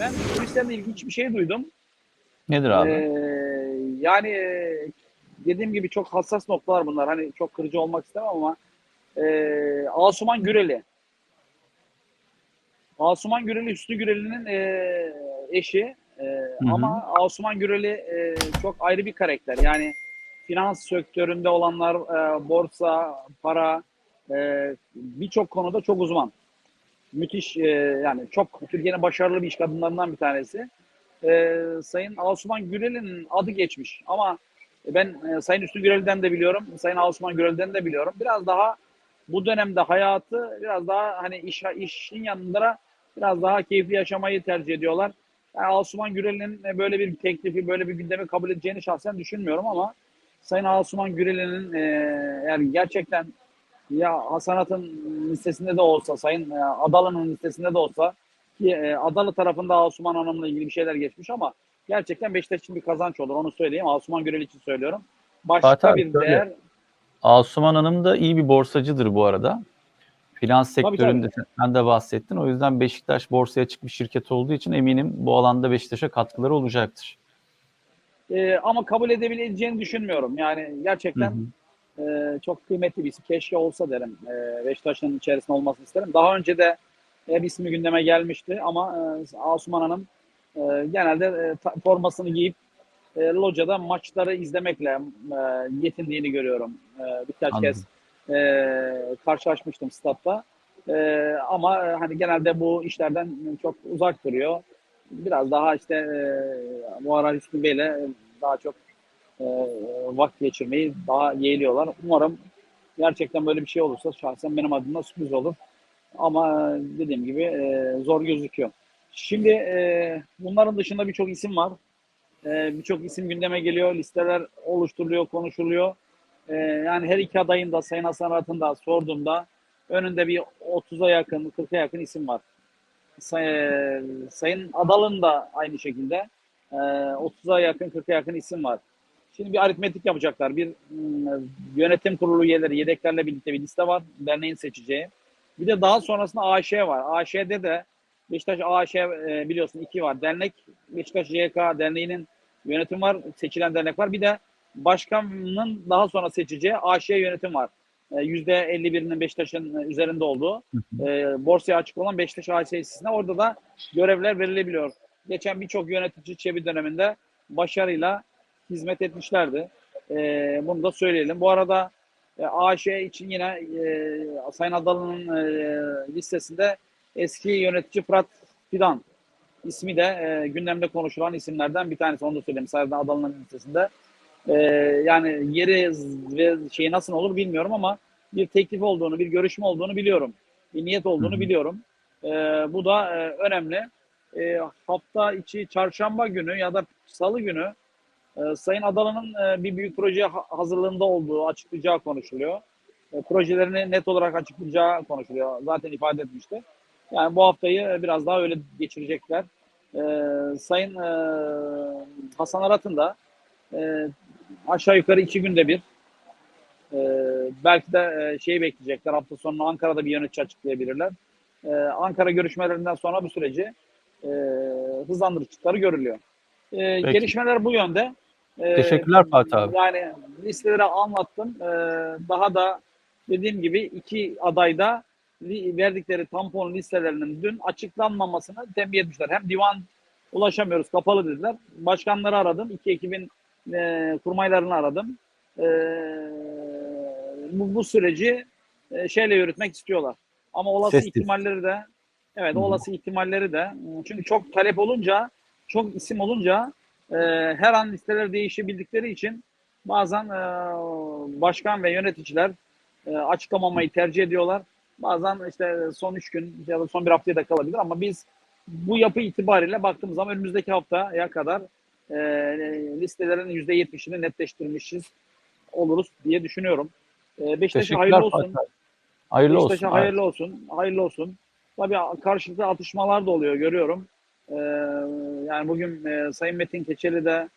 Ben turistlerle ilgili hiçbir şey duydum. Nedir abi? Ee, yani dediğim gibi çok hassas noktalar bunlar. Hani çok kırıcı olmak istemem ama e, Asuman Güreli. Asuman Güreli Hüsnü Güreli'nin e, eşi. E, ama Asuman Güreli e, çok ayrı bir karakter. Yani finans sektöründe olanlar, e, borsa, para e, birçok konuda çok uzman. Müthiş e, yani çok Türkiye'nin başarılı bir iş kadınlarından bir tanesi. E, Sayın Asuman Gürel'in adı geçmiş ama ben e, Sayın Üstü Gürel'den de biliyorum, Sayın Asuman Gürel'den de biliyorum. Biraz daha bu dönemde hayatı biraz daha hani iş işin yanında biraz daha keyifli yaşamayı tercih ediyorlar. Yani Asuman Gürel'in e, böyle bir teklifi, böyle bir gündemi kabul edeceğini şahsen düşünmüyorum ama Sayın Asuman Gürel'in e, yani gerçekten ya Hasanat'ın listesinde de olsa, Sayın e, Adalı'nın listesinde de olsa ki e, Adalı tarafında Asuman Hanım'la ilgili bir şeyler geçmiş ama gerçekten Beşiktaş için bir kazanç olur. Onu söyleyeyim. Asuman Gürel için söylüyorum. Başka abi, bir şöyle. değer Asuman Hanım da iyi bir borsacıdır bu arada. Finans Tabii, sektöründe sen de bahsettin. O yüzden Beşiktaş borsaya çıkmış şirket olduğu için eminim bu alanda Beşiktaş'a katkıları olacaktır. e, ama kabul edebileceğini düşünmüyorum. Yani gerçekten Hı hı. E, çok kıymetli bir isim. Keşke olsa derim. E, Beşiktaş'ın içerisinde olmasını isterim. Daha önce de e, bir ismi gündeme gelmişti ama e, Asuman Hanım e, genelde e, ta- formasını giyip e, locada maçları izlemekle e, yetindiğini görüyorum. E, birkaç Anladım. kez e, karşılaşmıştım statta. E, ama e, hani genelde bu işlerden çok uzak duruyor. Biraz daha işte e, bu ara Hüsnü Bey'le daha çok e, vakit geçirmeyi daha yeğliyorlar. Umarım gerçekten böyle bir şey olursa şahsen benim adıma sürpriz olur. Ama e, dediğim gibi e, zor gözüküyor. Şimdi e, bunların dışında birçok isim var. E, birçok isim gündeme geliyor. Listeler oluşturuluyor, konuşuluyor. E, yani her iki adayın da Sayın Hasan Arat'ın da sorduğumda önünde bir 30'a yakın, 40'a yakın isim var. Say- Sayın Adal'ın da aynı şekilde e, 30'a yakın, 40'a yakın isim var. Şimdi bir aritmetik yapacaklar. Bir mm, yönetim kurulu üyeleri, yedeklerle birlikte bir liste var. Derneğin seçeceği. Bir de daha sonrasında AŞ var. AŞ'de de Beşiktaş AŞ e, biliyorsun iki var. Dernek Beşiktaş YK derneğinin yönetim var. Seçilen dernek var. Bir de başkanın daha sonra seçeceği AŞ yönetim var. E, %51'inin Beşiktaş'ın e, üzerinde olduğu e, borsaya açık olan Beşiktaş AŞ'sine orada da görevler verilebiliyor. Geçen birçok yönetici Çebi döneminde başarıyla hizmet etmişlerdi. E, bunu da söyleyelim. Bu arada e, AŞ için yine e, Sayın Adalı'nın e, listesinde eski yönetici Fırat Fidan ismi de e, gündemde konuşulan isimlerden bir tanesi. Onu da söyleyeyim. Sayın Adalı'nın listesinde. E, yani yeri ve şey nasıl olur bilmiyorum ama bir teklif olduğunu, bir görüşme olduğunu biliyorum. Bir niyet olduğunu Hı hı. biliyorum. E, bu da e, önemli. E, hafta içi çarşamba günü ya da salı günü e, Sayın Adalı'nın e, bir büyük proje ha- hazırlığında olduğu açıklayacağı konuşuluyor. E, projelerini net olarak açıklayacağı konuşuluyor. Zaten ifade etmişti. Yani bu haftayı e, biraz daha öyle geçirecekler. E, Sayın e, Hasan Arat'ın da e, aşağı yukarı iki günde bir e, belki de e, şeyi bekleyecekler. Hafta sonu Ankara'da bir yönetici açıklayabilirler. E, Ankara görüşmelerinden sonra bu süreci e, hızlandırıcıkları görülüyor. E, Peki. gelişmeler bu yönde. E, Teşekkürler Fatih abi. Yani listeleri anlattım. E, daha da dediğim gibi iki adayda verdikleri tampon listelerinin dün açıklanmamasını tembih etmişler. Hem divan ulaşamıyoruz kapalı dediler. Başkanları aradım. iki ekibin e, kurmaylarını aradım. E, bu, bu süreci e, şeyle yürütmek istiyorlar. Ama olası Sessiz. ihtimalleri de evet hı. olası ihtimalleri de çünkü çok talep olunca çok isim olunca e, her an listeler değişebildikleri için bazen e, başkan ve yöneticiler e, açıklamamayı tercih ediyorlar. Bazen işte son üç gün ya da son bir haftaya da kalabilir ama biz bu yapı itibariyle baktığımız zaman önümüzdeki haftaya kadar e, listelerin %70'ini netleştirmişiz oluruz diye düşünüyorum. E, Beşiktaş'a hayırlı olsun. Fatih. Hayırlı olsun. Beşiktaş'a hayırlı olsun. Hayırlı olsun. Tabii karşılıklı atışmalar da oluyor görüyorum. Ee, yani bugün e, Sayın Metin Keçeli de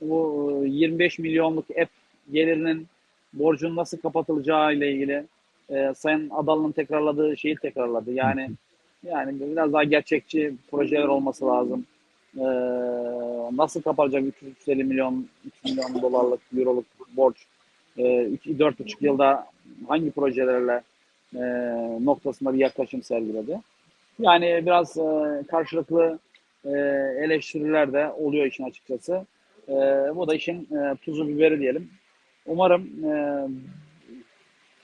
bu e, 25 milyonluk app gelirinin borcun nasıl kapatılacağı ile ilgili e, Sayın Adalı'nın tekrarladığı şeyi tekrarladı. Yani Yani biraz daha gerçekçi projeler olması lazım. Ee, nasıl kapanacak 350 milyon, 3 milyon dolarlık, euroluk borç? Ee, 4,5 yılda hangi projelerle e, noktasında bir yaklaşım sergiledi? Yani biraz e, karşılıklı e, eleştiriler de oluyor işin açıkçası. E, bu da işin e, tuzu biberi diyelim. Umarım e,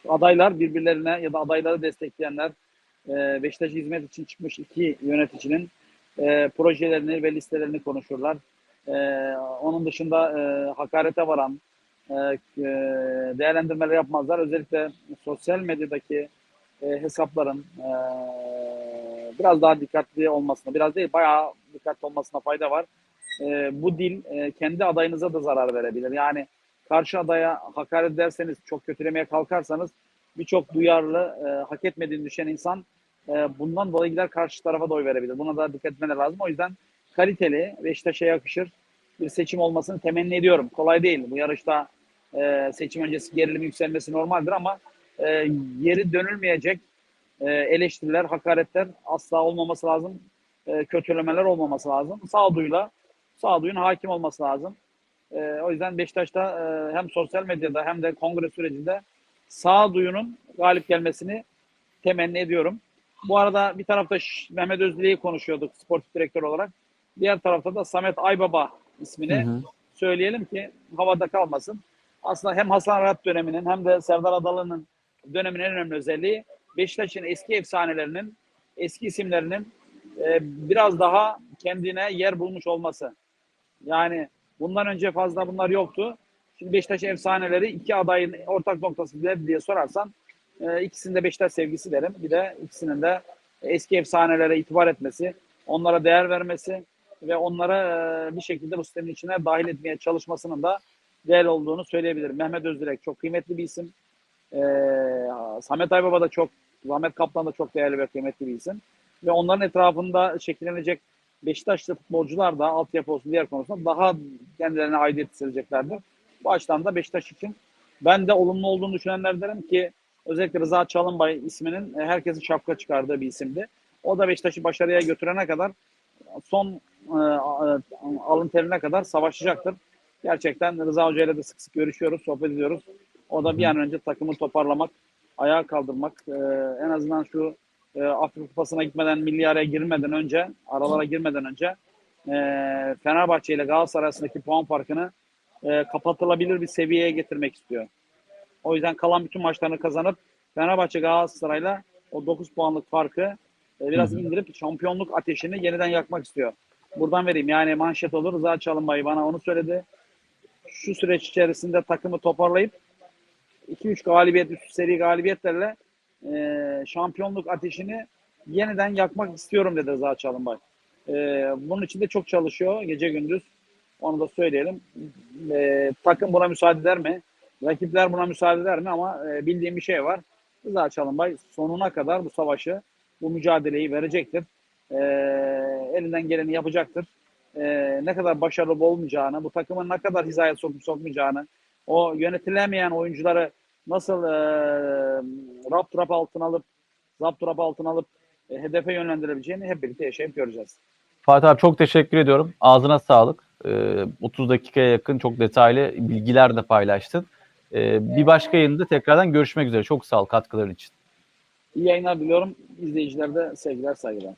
adaylar birbirlerine ya da adayları destekleyenler e, Beşiktaş'a hizmet için çıkmış iki yöneticinin e, projelerini ve listelerini konuşurlar. Onun dışında hakarete varan değerlendirmeler yapmazlar. Özellikle sosyal medyadaki hesapların biraz daha dikkatli olmasına, biraz değil bayağı dikkatli olmasına fayda var. E, bu dil e, kendi adayınıza da zarar verebilir. Yani karşı adaya hakaret ederseniz, çok kötülemeye kalkarsanız birçok duyarlı, e, hak etmediğini düşen insan e, bundan dolayı gider karşı tarafa da oy verebilir. Buna da dikkat etmeleri lazım. O yüzden kaliteli, Beşiktaş'a yakışır bir seçim olmasını temenni ediyorum. Kolay değil. Bu yarışta e, seçim öncesi gerilim yükselmesi normaldir ama e, yeri dönülmeyecek e, eleştiriler, hakaretler asla olmaması lazım. E, kötülemeler olmaması lazım. Sağduyuyla, sağduyun hakim olması lazım. E, o yüzden Beşiktaş'ta e, hem sosyal medyada hem de kongre sürecinde sağduyunun galip gelmesini temenni ediyorum. Bu arada bir tarafta Mehmet Özdilek'i konuşuyorduk sportif direktör olarak. Diğer tarafta da Samet Aybaba ismini Hı hı. söyleyelim ki havada kalmasın. Aslında hem Hasan Rahat döneminin hem de Serdar Adalı'nın döneminin en önemli özelliği Beşiktaş'ın eski efsanelerinin, eski isimlerinin e, biraz daha kendine yer bulmuş olması. Yani bundan önce fazla bunlar yoktu. Şimdi Beşiktaş efsaneleri iki adayın ortak noktası nedir diye sorarsan e, ikisinde Beşiktaş sevgisi derim. Bir de ikisinin de eski efsanelere itibar etmesi, onlara değer vermesi ve onlara e, bir şekilde bu sistemin içine dahil etmeye çalışmasının da değerli olduğunu söyleyebilirim. Mehmet Özdilek çok kıymetli bir isim. E, Samet Aybaba da çok, Zahmet Kaplan da çok değerli ve kıymetli bir isim. Ve onların etrafında şekillenecek Beşiktaşlı futbolcular da altyapı olsun diğer konusunda daha kendilerine aidiyet hissedeceklerdir. Bu açıdan da Beşiktaş için ben de olumlu olduğunu düşünenlerdenim ki özellikle Rıza Çalınbay isminin e, herkesin şapka çıkardığı bir isimdi. O da Beşiktaş'ı başarıya götürene kadar son e, a- alın terine kadar savaşacaktır. Gerçekten Rıza Hoca ile de sık sık görüşüyoruz, sohbet ediyoruz. O da bir an önce takımı toparlamak, ayağa kaldırmak, e, en azından şu e, Afrika Kupası'na gitmeden, milli araya girmeden önce, aralara girmeden önce e, Fenerbahçe ile Galatasaray arasındaki puan farkını e, kapatılabilir bir seviyeye getirmek istiyor. O yüzden kalan bütün maçlarını kazanıp Fenerbahçe Galatasaray'la o 9 puanlık farkı e, biraz Hı hı. indirip şampiyonluk ateşini yeniden yakmak istiyor. Buradan vereyim yani manşet olur. Rıza Çalınbay bana onu söyledi. Şu süreç içerisinde takımı toparlayıp 2-3 galibiyet, üst seri galibiyetlerle e, şampiyonluk ateşini yeniden yakmak istiyorum dedi Rıza Çalınbay. E, bunun için de çok çalışıyor gece gündüz. Onu da söyleyelim. E, takım buna müsaade eder mi? Rakipler buna müsaade eder mi? Ama e, bildiğim bir şey var. Rıza Çalınbay sonuna kadar bu savaşı, bu mücadeleyi verecektir. E, elinden geleni yapacaktır. E, ne kadar başarılı olmayacağını, bu takımın ne kadar hizaya sokup sokmayacağını, o yönetilemeyen oyuncuları nasıl e, rap altına alıp, zapt rap altına alıp e, hedefe yönlendirebileceğini hep birlikte yaşayıp göreceğiz. Fatih abi çok teşekkür ediyorum. Ağzına sağlık. Ee, 30 dakikaya yakın çok detaylı bilgiler de paylaştın. Ee, bir başka yayında tekrardan görüşmek üzere. Çok sağ ol katkıların için. İyi yayınlar diliyorum. İzleyicilerde sevgiler, saygılar.